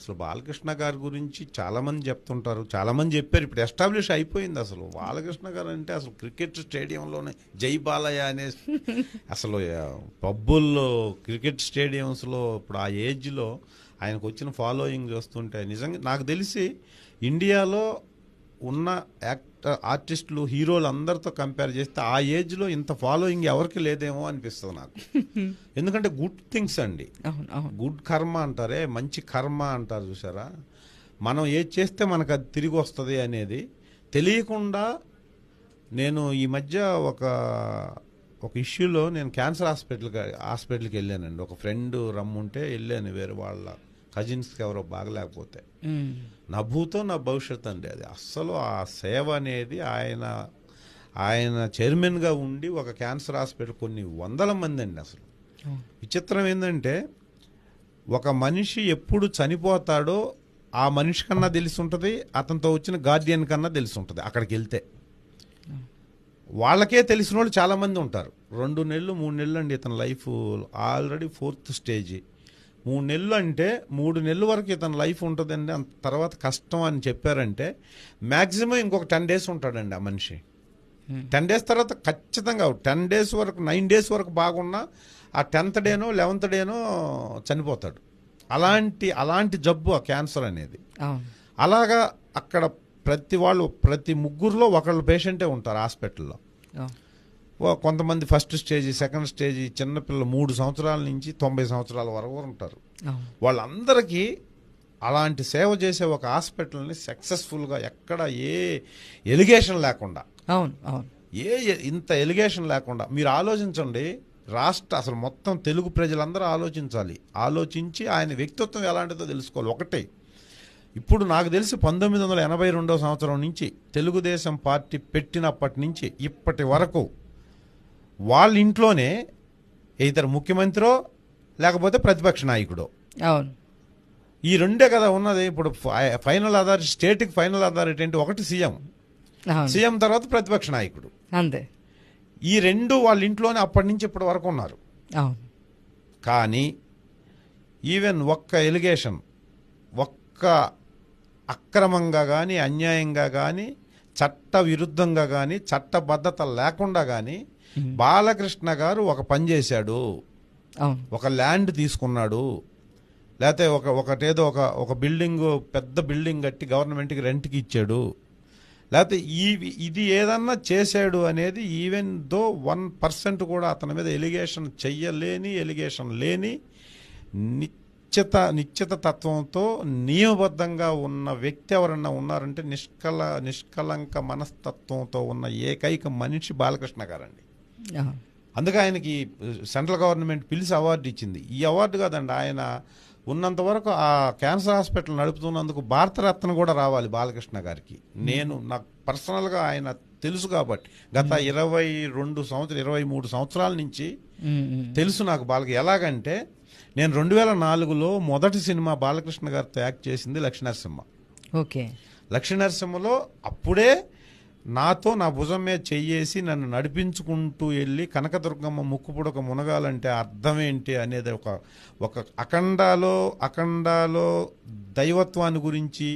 అసలు బాలకృష్ణ గారి గురించి చాలామంది చెప్తుంటారు. చాలామంది చెప్పారు. ఇప్పుడు ఎస్టాబ్లిష్ అయిపోయింది అసలు. బాలకృష్ణ గారు అంటే అసలు క్రికెట్ స్టేడియంలోనే జై బాలయ్య అనే అసలు పబ్బుల్లో క్రికెట్ స్టేడియంస్లో ఇప్పుడు ఆ ఏజ్లో ఆయనకు వచ్చిన ఫాలోయింగ్ చూస్తుంటే నిజంగా నాకు తెలిసి ఇండియాలో ఉన్న యాక్ట్ ఆర్టిస్టులు హీరోలు అందరితో కంపేర్ చేస్తే ఆ ఏజ్లో ఇంత ఫాలోయింగ్ ఎవరికి లేదేమో అనిపిస్తుంది నాకు. ఎందుకంటే గుడ్ థింగ్స్ అండి. గుడ్ కర్మ అంటారే మంచి కర్మ అంటారు చూసారా మనం ఏది చేస్తే మనకు అది తిరిగి వస్తుంది అనేది తెలియకుండా నేను ఈ మధ్య ఒక ఒక ఇష్యూలో నేను క్యాన్సర్ హాస్పిటల్కి హాస్పిటల్కి వెళ్ళానండి. ఒక ఫ్రెండ్ రమ్ముంటే వెళ్ళాను వేరే వాళ్ళ కజిన్స్కి ఎవరో బాగలేకపోతే. నా భూతం నా భవిష్యత్ అండి అది. అస్సలు ఆ సేవ అనేది ఆయన ఆయన చైర్మన్గా ఉండి ఒక క్యాన్సర్ హాస్పిటల్ కొన్ని వందల మంది అండి అసలు. విచిత్రం ఏంటంటే ఒక మనిషి ఎప్పుడు చనిపోతాడో ఆ మనిషి కన్నా తెలిసి ఉంటుంది అతనితో వచ్చిన గార్డియన్ కన్నా తెలిసి ఉంటుంది అక్కడికి వెళ్తే. వాళ్ళకే తెలిసిన వాళ్ళు చాలా మంది ఉంటారు. రెండు నెలలు మూడు నెలలు అండి ఇతని లైఫ్. Already fourth stage. మూడు నెలలు అంటే మూడు నెలల వరకు ఇతని లైఫ్ ఉంటుందండి. అంత తర్వాత కష్టం అని చెప్పారంటే మ్యాక్సిమం ఇంకొక టెన్ డేస్ ఉంటాడండి ఆ మనిషి. టెన్ డేస్ తర్వాత ఖచ్చితంగా టెన్ డేస్ వరకు నైన్ డేస్ వరకు బాగున్నా ఆ టెన్త్ డేనో లెవెన్త్ డేనో చనిపోతాడు. అలాంటి అలాంటి జబ్బు ఆ క్యాన్సర్ అనేది. అలాగా అక్కడ ప్రతి వాళ్ళు ప్రతి ముగ్గురులో ఒకళ్ళు పేషెంటే ఉంటారు హాస్పిటల్లో. కొంతమంది ఫస్ట్ స్టేజ్ సెకండ్ స్టేజ్ చిన్నపిల్లలు మూడు సంవత్సరాల నుంచి తొంభై సంవత్సరాల వరకు ఉంటారు. వాళ్ళందరికీ అలాంటి సేవ చేసే ఒక హాస్పిటల్ని సక్సెస్ఫుల్గా ఎక్కడ ఏ ఎలిగేషన్ లేకుండా. అవును అవును. ఏ ఇంత ఎలిగేషన్ లేకుండా. మీరు ఆలోచించండి రాష్ట్ర అసలు మొత్తం తెలుగు ప్రజలందరూ ఆలోచించాలి. ఆలోచించి ఆయన వ్యక్తిత్వం ఎలాంటిదో తెలుసుకోవాలి. ఒకటే ఇప్పుడు నాకు తెలిసి పంతొమ్మిది వందల ఎనభై రెండో సంవత్సరం నుంచి తెలుగుదేశం పార్టీ పెట్టినప్పటి నుంచి ఇప్పటి వరకు వాళ్ళ ఇంట్లోనే ఇతర ముఖ్యమంత్రో లేకపోతే ప్రతిపక్ష నాయకుడో. అవును. ఈ రెండే కదా ఉన్నది. ఇప్పుడు ఫైనల్ అథారిటీ స్టేట్కి ఫైనల్ అథారిటీ అంటే ఒకటి సీఎం. సీఎం తర్వాత ప్రతిపక్ష నాయకుడు. అంతే. ఈ రెండు వాళ్ళ ఇంట్లోనే అప్పటి నుంచి ఇప్పటి వరకు ఉన్నారు. కానీ ఈవెన్ ఒక్క ఎలిగేషన్ ఒక్క అక్రమంగా కానీ అన్యాయంగా కానీ చట్ట విరుద్ధంగా కానీ చట్టబద్ధత లేకుండా కానీ బాలకృష్ణ గారు ఒక పని చేశాడు. ఒక ల్యాండ్ తీసుకున్నాడు. లేకపోతే ఒక ఒకటేదో ఒక ఒక బిల్డింగ్ పెద్ద బిల్డింగ్ కట్టి గవర్నమెంట్కి రెంట్కి ఇచ్చాడు. లేకపోతే ఈ ఇది ఏదన్నా చేశాడు అనేది ఈవెన్ దో వన్ పర్సెంట్ కూడా అతని మీద ఎలిగేషన్ చెయ్యలేని ఎలిగేషన్ లేని నిశ్చిత నిశ్చిత తత్వంతో నియమబద్ధంగా ఉన్న వ్యక్తి ఎవరన్నా ఉన్నారంటే నిష్కల నిష్కలంక మనస్తత్వంతో ఉన్న ఏకైక మనిషి బాలకృష్ణ గారండి. అందుకే ఆయనకి సెంట్రల్ గవర్నమెంట్ పిలిచి అవార్డు ఇచ్చింది. ఈ అవార్డు కాదండి ఆయన ఉన్నంత వరకు ఆ క్యాన్సర్ హాస్పిటల్ నడుపుతున్నందుకు భారతరత్న కూడా రావాలి బాలకృష్ణ గారికి. నేను నాకు పర్సనల్గా ఆయన తెలుసు కాబట్టి గత ఇరవై రెండు సంవత్సరం ఇరవై మూడు సంవత్సరాల నుంచి. తెలుసు నాకు బాలక ఎలాగంటే నేను రెండు వేల నాలుగులో మొదటి సినిమా బాలకృష్ణ గారితో యాక్ట్ చేసింది లక్ష్మీనరసింహ. ఓకే. లక్ష్మీనరసింహలో అప్పుడే నాతో నా భుజం మీద చెయ్యేసి నన్ను నడిపించుకుంటూ వెళ్ళి కనకదుర్గమ్మ ముక్కుపుడక మునగాలంటే అర్థం ఏంటి అనేది ఒక ఒక అఖండాలో అఖండాలో దైవత్వాన్ని గురించి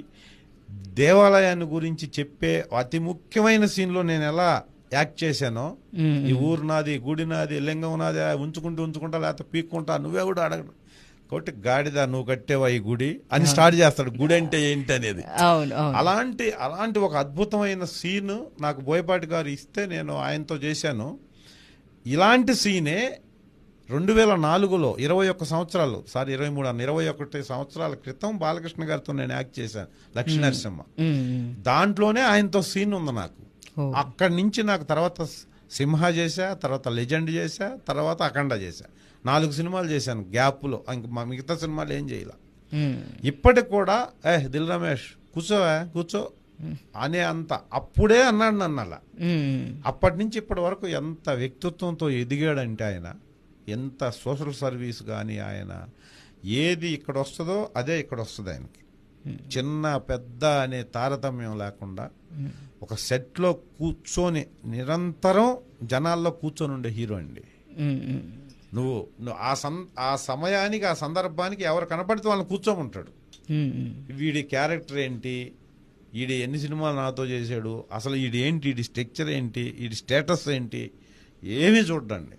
దేవాలయాన్ని గురించి చెప్పే అతి ముఖ్యమైన సీన్లో నేను ఎలా యాక్ట్ చేశానో ఈ ఊరు నాది గుడి నాది లింగం నాది ఉంచుకుంటూ ఉంచుకుంటా లేకపోతే పీక్కుంటా నువ్వే కూడా అడగడు కాబట్టి గాడిద నువ్వు కట్టేవా ఈ గుడి అని స్టార్ట్ చేస్తాడు. గుడి అంటే ఏంటి అనేది. అలాంటి అలాంటి ఒక అద్భుతమైన సీన్ నాకు బోయపాటి గారు ఇస్తే నేను ఆయనతో చేశాను. ఇలాంటి సీనే రెండు వేల నాలుగులో ఇరవై ఒక్క సంవత్సరాలు సారీ ఇరవై మూడు అన్న ఇరవై ఒకటి సంవత్సరాల క్రితం బాలకృష్ణ గారితో నేను యాక్ట్ చేశాను లక్ష్మీ నరసింహ. దాంట్లోనే ఆయనతో సీన్ ఉంది నాకు. అక్కడి నుంచి నాకు తర్వాత సింహ చేశా తర్వాత లెజెండ్ చేశా తర్వాత అఖండ చేశా. నాలుగు సినిమాలు చేశాను గ్యాప్లో. ఇంక మా మిగతా సినిమాలు ఏం చేయాల. ఇప్పటికి కూడా ఏ దిల్ రమేష్ కూర్చోవా కూర్చో. అనే అంత. అప్పుడే అన్నాడు నన్ను అలా. అప్పటి నుంచి ఇప్పటి వరకు ఎంత వ్యక్తిత్వంతో ఎదిగాడంటే ఆయన ఎంత సోషల్ సర్వీస్ కానీ ఆయన ఏది ఇక్కడ వస్తుందో అదే ఇక్కడ వస్తుంది ఆయనకి. చిన్న పెద్ద అనే తారతమ్యం లేకుండా ఒక సెట్లో కూర్చొని నిరంతరం జనాల్లో కూర్చొని ఉండే హీరో అండి. నువ్వు నువ్వు ఆ సం ఆ సమయానికి ఆ సందర్భానికి ఎవరు కనపడితే వాళ్ళని కూర్చోమంటాడు. వీడి క్యారెక్టర్ ఏంటి? వీడి ఎన్ని సినిమాలు నాతో చేశాడు? అసలు వీడి ఏంటి? వీడి స్ట్రక్చర్ ఏంటి? వీడి స్టేటస్ ఏంటి? ఏమీ చూడండి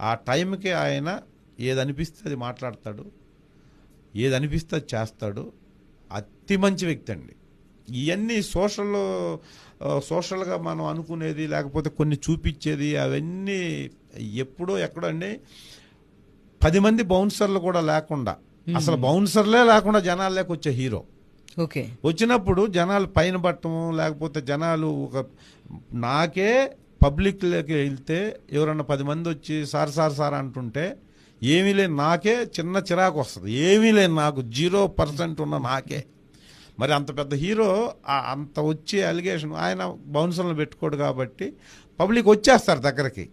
ఆ టైంకి ఆయన ఏది అనిపిస్తే అది మాట్లాడతాడు. ఏది అనిపిస్తే అది చేస్తాడు. అతి మంచి వ్యక్తి అండి. ఇవన్నీ సోషల్ సోషల్గా మనం అనుకునేది లేకపోతే కొన్ని చూపించేది అవన్నీ ఎప్పుడో ఎక్కడో అండి పది మంది బౌన్సర్లు కూడా లేకుండా అసలు బౌన్సర్లే లేకుండా జనాల్లోకి వచ్చే హీరో. ఓకే. వచ్చినప్పుడు జనాలు పైన పట్టము లేకపోతే జనాలు ఒక నాకే పబ్లిక్లోకి వెళ్తే ఎవరన్నా పది మంది వచ్చి సార్ సార్ సార్ అంటుంటే ఏమీ లేని నాకే చిన్న చిరాకు వస్తుంది. ఏమీ లేని నాకు జీరో పర్సెంట్ ఉన్న నాకే. మరి అంత పెద్ద హీరో అంత వచ్చే అలిగేషన్ ఆయన బౌన్సర్లు పెట్టుకోడు కాబట్టి పబ్లిక్ వచ్చేస్తారు దగ్గరికి.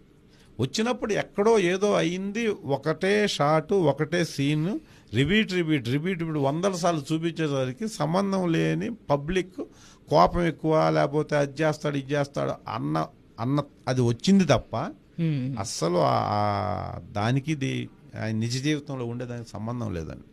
వచ్చినప్పుడు ఎక్కడో ఏదో అయింది ఒకటే షాటు ఒకటే scene repeat repeat repeat repeat వందల సార్లు చూపించేసరికి సంబంధం లేని పబ్లిక్ కోపం ఎక్కువ లేకపోతే అది చేస్తాడు ఇది చేస్తాడు అన్న అన్న అది వచ్చింది తప్ప అస్సలు దానికి ఇది ఆయన నిజ జీవితంలో ఉండేదానికి సంబంధం లేదండి.